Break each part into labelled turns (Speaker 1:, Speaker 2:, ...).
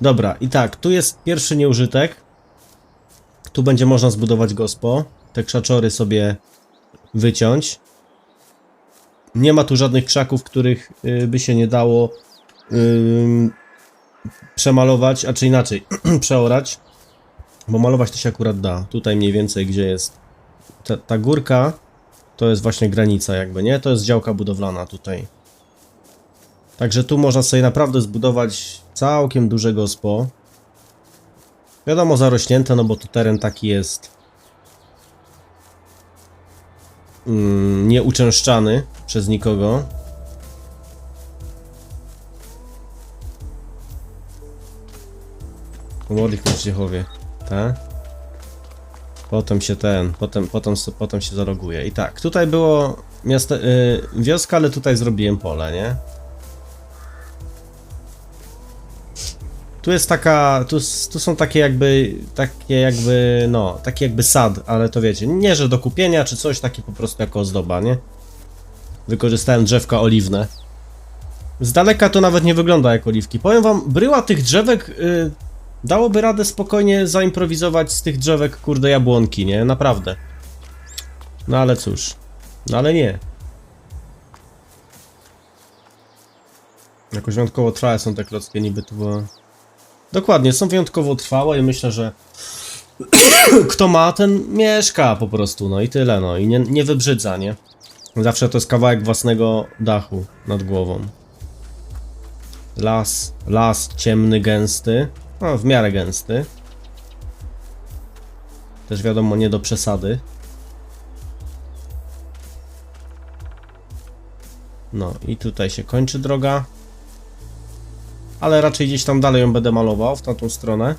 Speaker 1: Dobra, i tak, tu jest pierwszy nieużytek. Tu będzie można zbudować gospo. Te krzaczory sobie wyciąć. Nie ma tu żadnych krzaków, których y, by się nie dało ym, przemalować, a czy inaczej, przeorać. Bo malować to się akurat da. Tutaj mniej więcej, gdzie jest ta, ta górka, to jest właśnie granica jakby, nie? To jest działka budowlana tutaj. Także tu można sobie naprawdę zbudować całkiem duże gospo. Wiadomo, zarośnięte, no bo tu teren taki jest mm, nieuczęszczany przez nikogo. Komornik na Cieczowie, tak? Potem się ten, potem, potem, potem się zaloguje. I tak, tutaj było miasto, y, wioska, ale tutaj zrobiłem pole, nie? Tu jest taka, tu, tu są takie jakby, takie jakby, no, taki jakby sad, ale to wiecie, nie że do kupienia czy coś, takie po prostu jako ozdoba, nie? Wykorzystałem drzewka oliwne. Z daleka to nawet nie wygląda jak oliwki. Powiem wam, bryła tych drzewek y, dałoby radę spokojnie zaimprowizować z tych drzewek, kurde, jabłonki, nie? Naprawdę. No ale cóż. No ale nie. Jakoś wyjątkowo trwałe są te klocki, niby tu było... Dokładnie, są wyjątkowo trwałe i myślę, że kto ma, ten mieszka po prostu, no i tyle, no i nie, nie wybrzydza, nie? Zawsze to jest kawałek własnego dachu nad głową. Las, las ciemny, gęsty, no w miarę gęsty. Też wiadomo, nie do przesady. No i tutaj się kończy droga. Ale raczej gdzieś tam dalej ją będę malował, w tamtą stronę.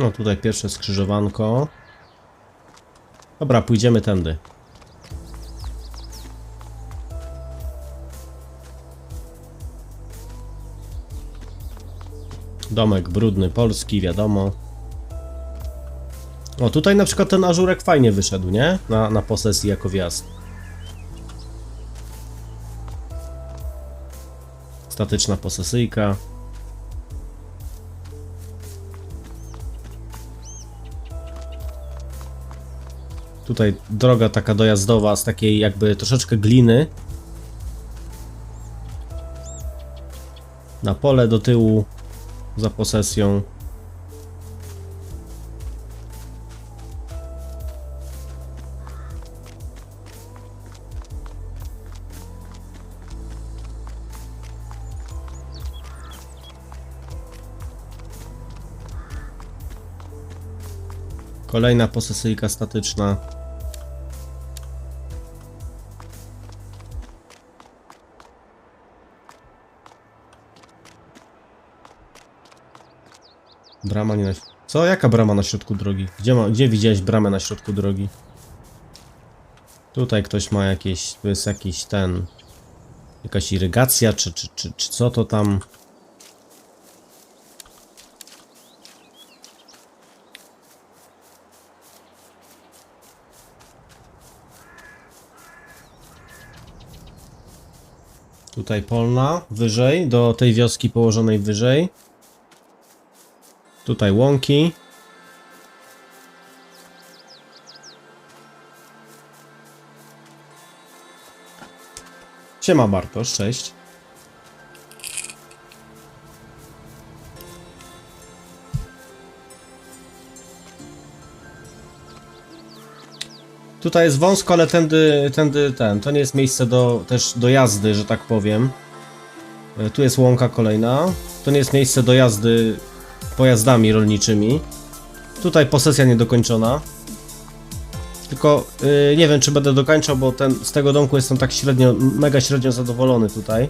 Speaker 1: No tutaj pierwsze skrzyżowanko. Dobra, pójdziemy tędy. Domek brudny polski, wiadomo. O, tutaj na przykład ten ażurek fajnie wyszedł, nie? Na, na posesji jako wjazd. Statyczna posesyjka. Tutaj droga taka dojazdowa z takiej jakby troszeczkę gliny. Na pole do tyłu za posesją. Kolejna posesyjka statyczna. Brama nie na... Co? Jaka brama na środku drogi? Gdzie, ma... Gdzie widziałeś bramę na środku drogi? Tutaj ktoś ma jakieś... Tu jest jakiś ten... Jakaś irygacja, czy, czy, czy, czy co to tam... Tutaj polna, wyżej, do tej wioski położonej wyżej. Tutaj łąki. Siema Bartosz, cześć. Tutaj jest wąsko, ale tędy, tędy ten, to nie jest miejsce do, też do jazdy, że tak powiem. E, Tu jest łąka kolejna. To nie jest miejsce do jazdy pojazdami rolniczymi. Tutaj posesja niedokończona. Tylko yy, nie wiem, czy będę dokończał, bo ten, z tego domku jestem tak średnio, mega średnio zadowolony tutaj.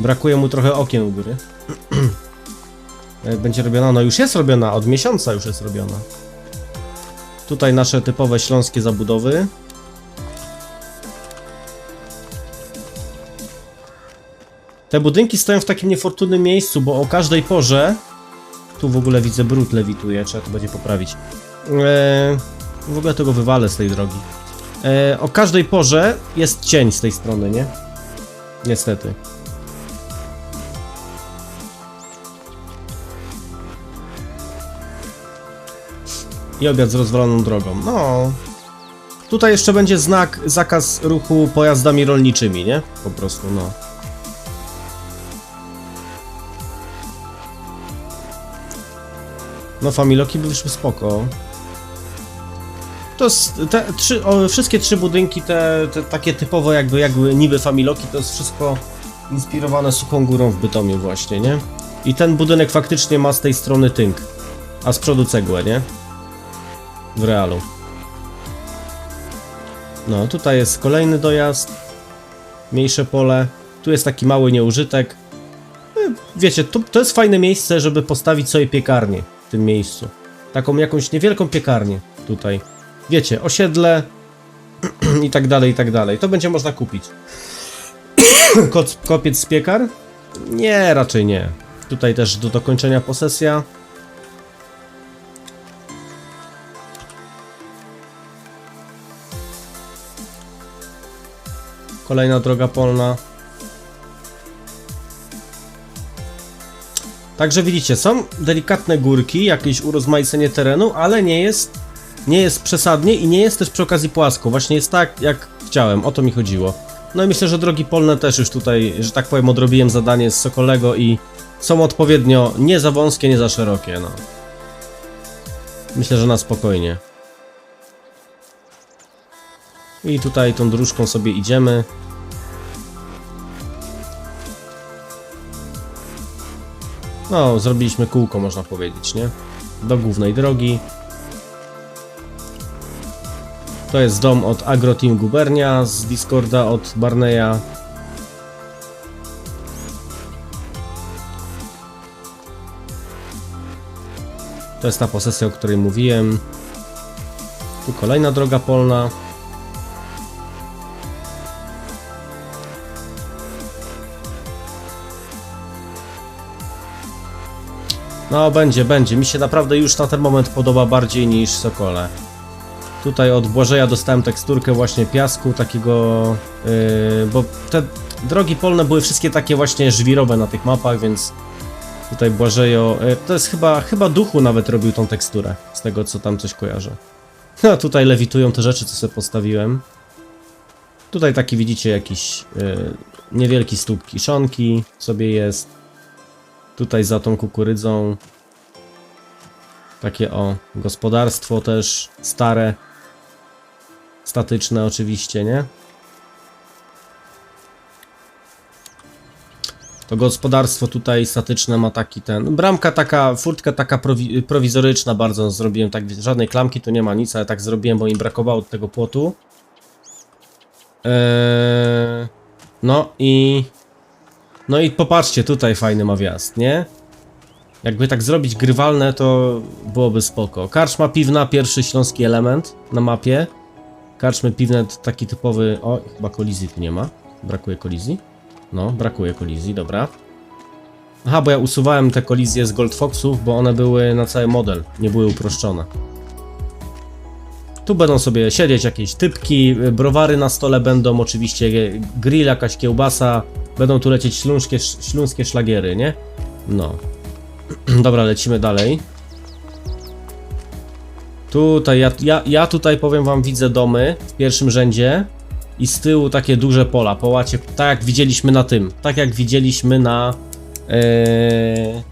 Speaker 1: Brakuje mu trochę okien u góry. Będzie robiona? No już jest robiona, od miesiąca już jest robiona. Tutaj nasze typowe śląskie zabudowy. Te budynki stoją w takim niefortunnym miejscu, bo o każdej porze. Tu w ogóle widzę brud lewituje, trzeba to będzie poprawić. Eee, w ogóle tego wywalę z tej drogi. Eee, o każdej porze jest cień z tej strony, nie? Niestety. I obiad z rozwaloną drogą. No. Tutaj jeszcze będzie znak, zakaz ruchu pojazdami rolniczymi, nie? Po prostu, no. No, familoki by wyszły spoko. To te trzy, o, wszystkie trzy budynki, te, te takie typowe jakby, jakby niby familoki, to jest wszystko inspirowane suchą górą w Bytomiu właśnie, nie? I ten budynek faktycznie ma z tej strony tynk, a z przodu cegłę, nie? W realu. No, tutaj jest kolejny dojazd, mniejsze pole, tu jest taki mały nieużytek. No, Wiecie, to, to jest fajne miejsce, żeby postawić sobie piekarnię w tym miejscu. Taką jakąś niewielką piekarnię tutaj. Wiecie, osiedle i tak dalej, i tak dalej. To będzie można kupić. Koc, kopiec z piekar? Nie, raczej nie. Tutaj też do dokończenia posesja. Kolejna droga polna. Także widzicie, są delikatne górki, jakieś urozmaicenie terenu, ale nie jest, nie jest przesadnie i nie jest też przy okazji płasko. Właśnie jest tak, jak chciałem, o to mi chodziło. No i myślę, że drogi polne też już tutaj, że tak powiem, odrobiłem zadanie z Sokolego i są odpowiednio nie za wąskie, nie za szerokie, no. Myślę, że na spokojnie. I tutaj tą dróżką sobie idziemy. No, zrobiliśmy kółko, można powiedzieć, nie? Do głównej drogi. To jest dom od Agro Team Gubernia, z Discorda od Barneya. To jest ta posesja, o której mówiłem. Tu kolejna droga polna. No, będzie, będzie. Mi się naprawdę już na ten moment podoba bardziej niż Sokole. Tutaj od Błażeja dostałem teksturkę właśnie piasku, takiego... Yy, bo te drogi polne były wszystkie takie właśnie żwirowe na tych mapach, więc... Tutaj Błażejo... Yy, to jest chyba... Chyba Duchu nawet robił tą teksturę, z tego co tam coś kojarzę. No, tutaj lewitują te rzeczy, co sobie postawiłem. Tutaj taki widzicie jakiś... Yy, niewielki stóp kiszonki sobie jest. Tutaj za tą kukurydzą takie o gospodarstwo też stare, statyczne oczywiście, nie? To gospodarstwo tutaj statyczne ma taki ten. Bramka taka, furtka taka prowi prowizoryczna bardzo zrobiłem, tak żadnej klamki tu nie ma nic, ale tak zrobiłem, bo mi brakowało tego płotu. Eee, no i no i popatrzcie, tutaj fajny ma wjazd, nie? Jakby tak zrobić grywalne, to byłoby spoko. Karczma piwna, pierwszy śląski element na mapie. Karczmy piwne, taki typowy... O, chyba kolizji tu nie ma. Brakuje kolizji? No, brakuje kolizji, dobra. Aha, bo ja usuwałem te kolizje z Gold Foxów, bo one były na cały model, nie były uproszczone. Tu będą sobie siedzieć jakieś typki, browary na stole będą, oczywiście grill, jakaś kiełbasa, będą tu lecieć śląskie, śląskie szlagiery, nie? No. Dobra, lecimy dalej. Tutaj, ja, ja, ja tutaj powiem wam, widzę domy w pierwszym rzędzie i z tyłu takie duże pola, połacie, tak jak widzieliśmy na tym, tak jak widzieliśmy na... Yy,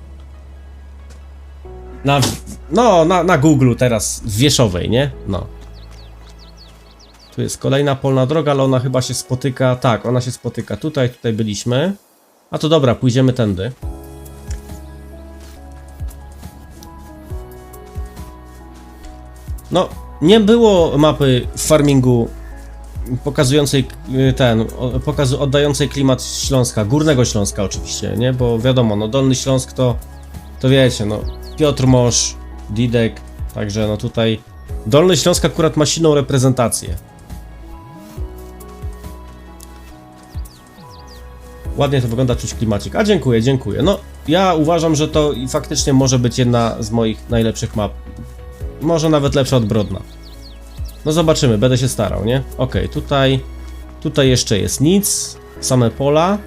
Speaker 1: na, no, na, na Google teraz, w Wieszowej, nie? No. Tu jest kolejna polna droga, ale ona chyba się spotyka. Tak, ona się spotyka tutaj, tutaj byliśmy. A to dobra, pójdziemy tędy. No, nie było mapy w farmingu pokazującej y, ten, pokazu, oddającej klimat Śląska, Górnego Śląska oczywiście, nie? Bo wiadomo, no Dolny Śląsk to, to wiecie, no Piotr Mosz, Didek, także no tutaj Dolny Śląsk akurat ma silną reprezentację. Ładnie to wygląda, czuć klimacik. A dziękuję, dziękuję. No, ja uważam, że to faktycznie może być jedna z moich najlepszych map. Może nawet lepsza od Brodna. No zobaczymy, będę się starał, nie? Okej, tutaj... Tutaj jeszcze jest nic, same pola.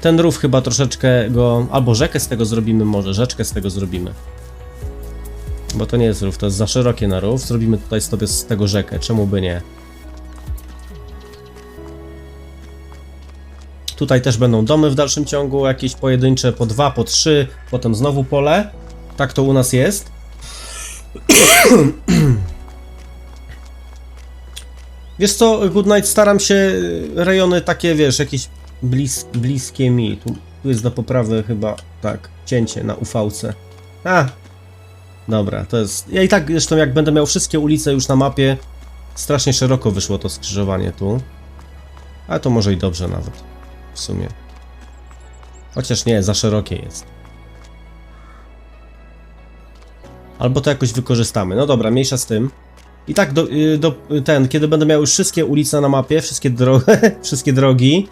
Speaker 1: Ten rów chyba troszeczkę go... Albo rzekę z tego zrobimy może, rzeczkę z tego zrobimy. Bo to nie jest rów, to jest za szerokie na rów. Zrobimy tutaj sobie z tego rzekę, czemu by nie? Tutaj też będą domy w dalszym ciągu, jakieś pojedyncze po dwa, po trzy, potem znowu pole. Tak to u nas jest. Wiesz co, Good Night, staram się y, rejony takie, wiesz, jakieś blis, bliskie mi. Tu, tu jest do poprawy chyba, tak, cięcie na UV-ce. A, dobra, to jest... Ja i tak zresztą jak będę miał wszystkie ulice już na mapie, strasznie szeroko wyszło to skrzyżowanie tu. Ale to może i dobrze nawet, w sumie. Chociaż nie, za szerokie jest. Albo to jakoś wykorzystamy. No dobra, mniejsza z tym. I tak do, y, do, ten, kiedy będę miał już wszystkie ulice na mapie, wszystkie, dro wszystkie drogi,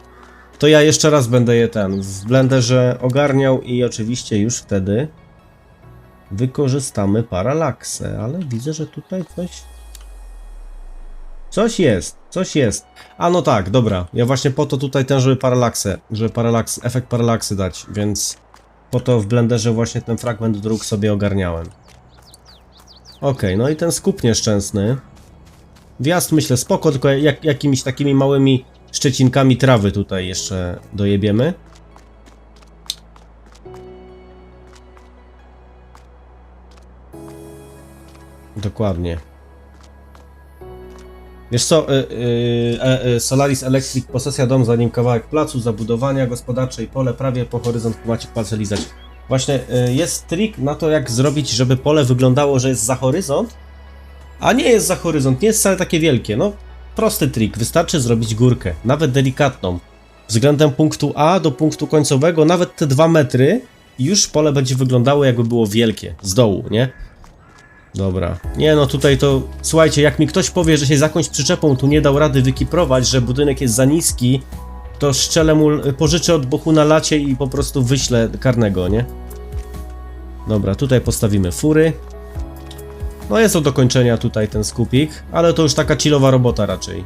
Speaker 1: to ja jeszcze raz będę je ten w blenderze ogarniał i oczywiście już wtedy wykorzystamy paralaksę, ale widzę, że tutaj coś coś jest, coś jest. A no tak, dobra. Ja właśnie po to tutaj ten, żeby paralaksę, żeby paralaks, efekt paralaksy dać, więc po to w blenderze właśnie ten fragment dróg sobie ogarniałem. Okej, no i ten skup nieszczęsny. Wjazd myślę spoko, tylko jak, jakimiś takimi małymi szczecinkami trawy tutaj jeszcze dojebiemy. Dokładnie. Wiesz co, y, y, e, y, Solaris Electric posesja dom, zanim kawałek placu, zabudowania gospodarczej, pole prawie po horyzont macie palce lizać. Właśnie jest trik na to, jak zrobić, żeby pole wyglądało, że jest za horyzont, a nie jest za horyzont, nie jest wcale takie wielkie. No, prosty trik, wystarczy zrobić górkę, nawet delikatną. Względem punktu A do punktu końcowego, nawet te dwa metry, i już pole będzie wyglądało, jakby było wielkie, z dołu, nie? Dobra. Nie no, tutaj to... Słuchajcie, jak mi ktoś powie, że się z jakąś przyczepą tu nie dał rady wykiprować, że budynek jest za niski, to szczelę mu, pożyczę od boku na lacie i po prostu wyślę karnego, nie? Dobra, tutaj postawimy fury. No jest do dokończenia tutaj ten skupik, ale to już taka chillowa robota raczej.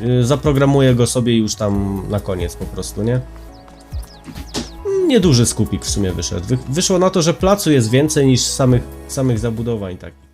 Speaker 1: Yy, Zaprogramuję go sobie już tam na koniec po prostu, nie? Nieduży skupik w sumie wyszedł. Wy, wyszło na to, że placu jest więcej niż samych, samych zabudowań takich.